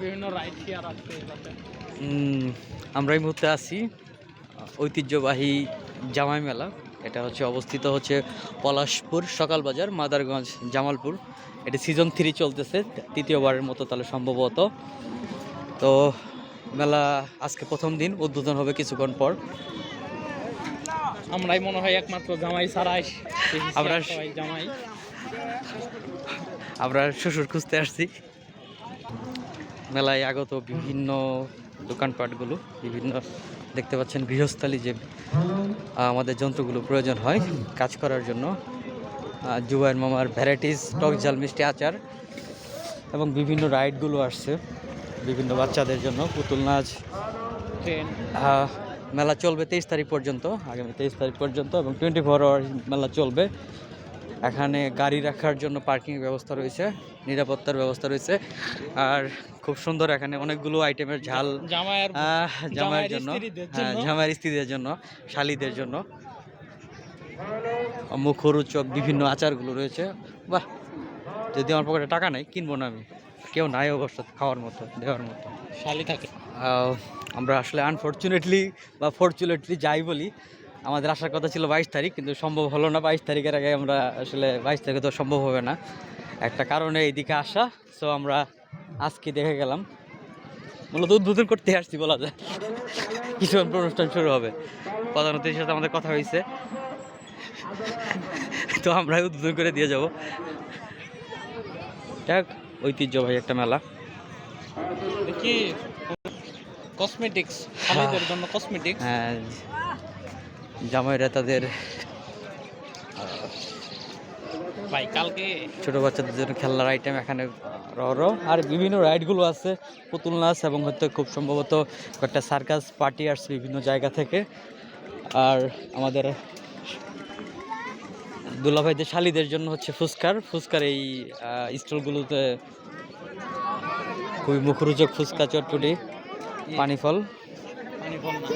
বিভিন্ন ride share আছে আমরা এই মুহূর্তে আছি ঐতিহ্যবাহী জামাই মেলা। এটা হচ্ছে অবস্থিত হচ্ছে পলাশপুর সকাল বাজার মাদারগঞ্জ জামালপুর। এটা সিজন থ্রি চলতেছে তৃতীয়বারের মতো তাহলে সম্ভবত। তো মেলা আজকে প্রথম দিন উদ্বোধন হবে কিছুক্ষণ পর। আমরাই মনে হয় একমাত্র জামাই ছাড়াই আমরা- জামাই। আমরা শ্বশুর খুঁজতে আসছি। মেলায় আগত বিভিন্ন দোকানপাটগুলো বিভিন্ন দেখতে পাচ্ছেন গৃহস্থালী যে আমাদের যন্ত্রগুলো প্রয়োজন হয় কাজ করার জন্য। জুবাইর মামার ভ্যারাইটিস টক ঝাল মিষ্টি আচার এবং বিভিন্ন রাইডগুলো আসছে বিভিন্ন বাচ্চাদের জন্য। পুতুল নাচ ট্রেন মেলা চলবে তেইশ তারিখ পর্যন্ত আগামী তেইশ তারিখ পর্যন্ত এবং টোয়েন্টি ফোর আওয়ার মেলা চলবে। এখানে গাড়ি রাখার জন্য পার্কিং ব্যবস্থা রয়েছে নিরাপত্তার ব্যবস্থা রয়েছে। আর খুব সুন্দর এখানে অনেকগুলো আইটেমের ঝাল জামাইয়ের জামাইয়ের জন্য হ্যাঁ জামাইয়ের স্ত্রীদের জন্য শালিদের জন্য। মুখরোচক বিভিন্ন আচারগুলো রয়েছে। বাহ যদি আমার পকেটে টাকা নেই কিনবো না আমি। কেউ নাই অবশ্য খাওয়ার মতো দেওয়ার মতো। শালি থাকে। আমরা আসলে আনফর্চুনেটলি বা ফর্চুনেটলি যাই বলি আমাদের আসার কথা ছিল বাইশ তারিখ কিন্তু সম্ভব হলো না বাইশ তারিখের আগে আমরা আসলে বাইশ তারিখে তো সম্ভব হবে না। একটা কারণে এইদিকে আসা সো আমরা আজকে দেখে গেলাম। মূলত উদ্বোধন করতে আসছি বলা যায়। কিছুক্ষণ পর অনুষ্ঠান শুরু হবে। প্রধান অতিথির সাথে আমাদের কথা হয়েছে। তো আমরা উদ্বোধন করে দিয়ে যাব। যাক ঐতিহ্যবাহী একটা মেলা। দেখি কসমেটিক্স জন্য কসমেটিক্স হ্যাঁ জামাইরা তাদের ভাই কালকে ছোট বাচ্চাদের জন্য খেলনার আইটেম এখানে রর আর বিভিন্ন রাইডগুলো আছে পুতুল নাচ এবং হয়তো খুব সম্ভবত একটা সার্কাস পার্টি আসছে বিভিন্ন জায়গা থেকে। আর আমাদের দুলাভাইদের শালিদের জন্য হচ্ছে ফুচকার। ফুচকার এই স্টলগুলোতে খুবই মুখরোচক ফুচকা চটপটি পানি ফল পানি ফল না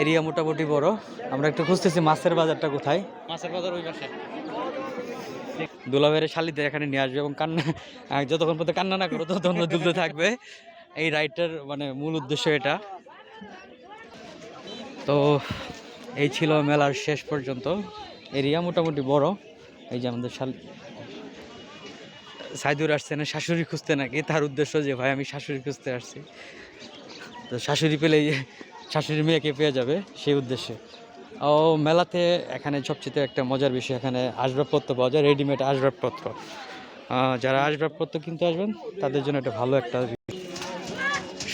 এরিয়া মোটামুটি বড়। আমরা একটু খুঁজতেছি মাছের বাজারটা কোথায়। মাছের বাজার ওই পাশে। দুলাভাইয়ের শালিদের এখানে নিয়ে আসবে এবং কান্না যতক্ষণ পর্যন্ত কান্না না করো ততক্ষণ দুলতে থাকবে। এই রাইডটার মানে মূল উদ্দেশ্য এটা। তো এই ছিল মেলার শেষ পর্যন্ত। এরিয়া মোটামুটি বড়। এই যে আমাদের শাল সাইদুর আসছে না শাশুড়ি খুঁজতে নাকি? তার উদ্দেশ্য যে ভাই আমি শাশুড়ি খুঁজতে আসছি। তো শাশুড়ি পেলেই শাশুড়ি মেয়েকে পেয়ে যাবে সেই উদ্দেশ্যে। ও মেলাতে এখানে সবচেয়ে একটা মজার বিষয় এখানে আসবাবপত্র পাওয়া যায় রেডিমেড আসবাবপত্র। যারা আসবাবপত্র কিনতে আসবেন তাদের জন্য এটা ভালো একটা।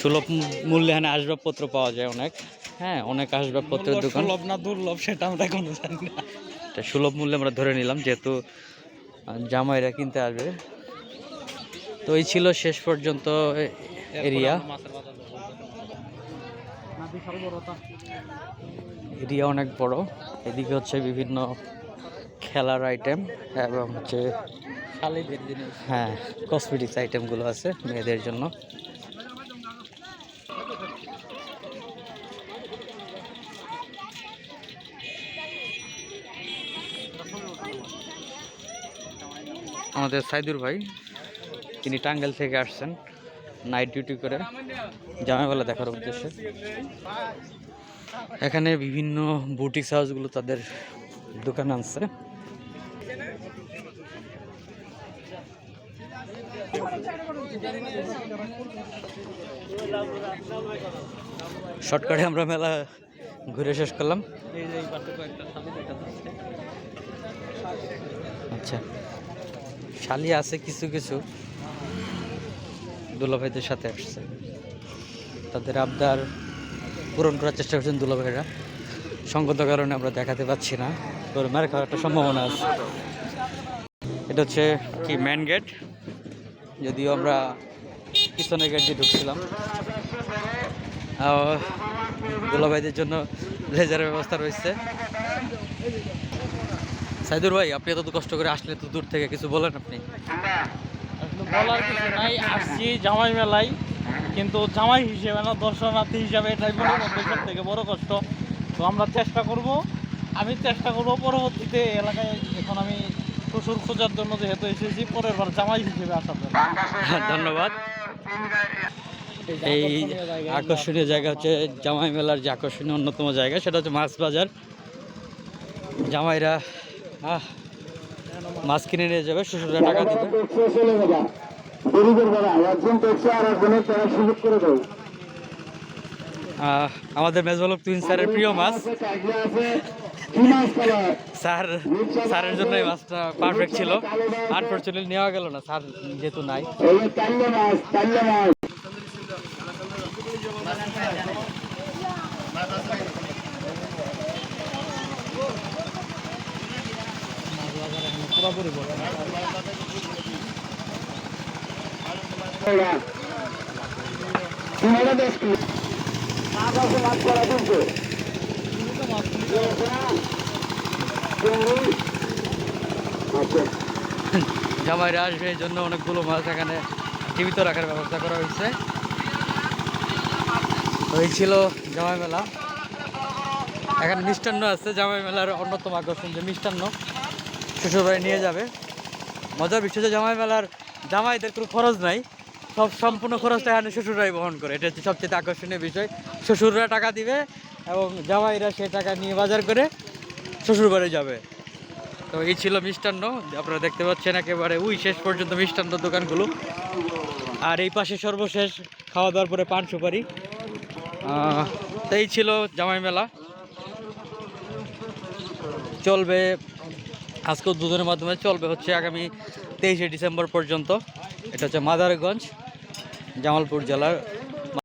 সুলভ মূল্যে এখানে আসবাবপত্র পাওয়া যায় অনেক। হ্যাঁ অনেক আসবাবপত্রের দোকান। সুলভ না দুর্লভ সেটা আমরা কোনো জানি না। এটা সুলভ মূল্যে আমরা ধরে নিলাম যেহেতু জামাইরা কিনতে আসবে। তো এই ছিল শেষ পর্যন্ত এরিয়া এরপরে আমরা মাছের বাজার যাব। না বিশাল বড় তা। এরিয়া অনেক বড়। এদিকে হচ্ছে বিভিন্ন খেলার আইটেম এবং হচ্ছে হ্যাঁ কসমেটিক্স আইটেমগুলো আছে মেয়েদের জন্য। আমাদের সাইদুর ভাই তিনি টাঙ্গাইল থেকে আসছেন। নাইট ডিউটি করে। জামাইবেলা দেখার উদ্দেশ্যে। এখানে বিভিন্ন বুটিক্স হাউসগুলো তাদের দোকান আনছে। শর্টকাটে আমরা মেলা ঘুরে শেষ করলাম। আচ্ছা। শালি আছে কিছু কিছু। দুলাভাইদের সাথে আসছে। তাদের আবদার পূরণ করার চেষ্টা করছেন দুলাভাইরা। সঙ্গত কারণে আমরা দেখাতে পাচ্ছি না তোর মার খাওয়ার একটা সম্ভাবনা আছে। এটা হচ্ছে কি মেন গেট যদিও আমরা পিছনের গেট দিয়ে ঢুকছিলাম। দুলাভাইদের জন্য লেজারের ব্যবস্থা রয়েছে। সাইদুর ভাই, আপনি এত কষ্ট করে আসলে তো দূর থেকে কিছু বলেন আপনি? বলার কিছু নাই আসছি জামাই মেলায়। কিন্তু জামাই হিসেবে না দর্শনার্থী হিসাবে এটাই মনে করবে সব থেকে বড় কষ্ট। তো আমরা চেষ্টা করব আমি চেষ্টা করব পরবর্তীতে এলাকায় এখন আমি শ্বশুর খোঁজার জন্য যেহেতু এসেছি পরের বার জামাই হিসেবে আসার জন্য। ধন্যবাদ। এই এই আকর্ষণীয় জায়গা, আকর্ষণীয় জায়গা হচ্ছে জামাই মেলার যে আকর্ষণীয় অন্যতম জায়গা সেটা হচ্ছে মাছ বাজার। জামাইরা আহ মাছ কিনে নিয়ে যাবে শ্বশুররা টাকা দিবে। আমাদের মেজবালক তুইন স্যারের প্রিয় মাছ। স্যার স্যারের জন্য এই মাছটা পারফেক্ট ছিল। আনফর্চুনেটলি নেওয়া গেল না স্যার যেহেতু নাই এই যে তাল্লে মাছ তাল্লে মাছ পুরোপুরি বলে ওরা। তোমার দেশ কি মাছ আছে মাছ করা কিন্তু আচ্ছা জামাইরা আসবে এই জন্য অনেকগুলো মাছ এখানে জীবিত রাখার ব্যবস্থা করা হয়েছে। তো এই ছিল জামাই মেলা এখানে মিষ্টান্ন আছে জামাই মেলার অন্যতম আকর্ষণ যে মিষ্টান্ন। শ্বশুরবাড়ি নিয়ে যাবে। মজার বিষয় যে জামাই মেলার জামাইদের কোনো খরচ নাই। সব সম্পূর্ণ খরচটা এখানে শ্বশুররাই বহন করে। এটা হচ্ছে সবচেয়ে আকর্ষণীয় বিষয়। শ্বশুররা টাকা দিবে এবং জামাইরা সে টাকা নিয়ে বাজার করে শ্বশুরবাড়ি যাবে। তো এই ছিল মিষ্টান্ন। আপনারা দেখতে পাচ্ছেন একেবারে উই শেষ পর্যন্ত মিষ্টান্ন দোকানগুলো। আর এই পাশে সর্বশেষ খাওয়া দাওয়ার পরে পান সুপারি। তো এই ছিল জামাই মেলা। চলবে আজকে উদ্বোধনের মাধ্যমে চলবে হচ্ছে আগামী তেইশে ডিসেম্বর পর্যন্ত। এটা হচ্ছে মাদারগঞ্জ জামালপুর জেলার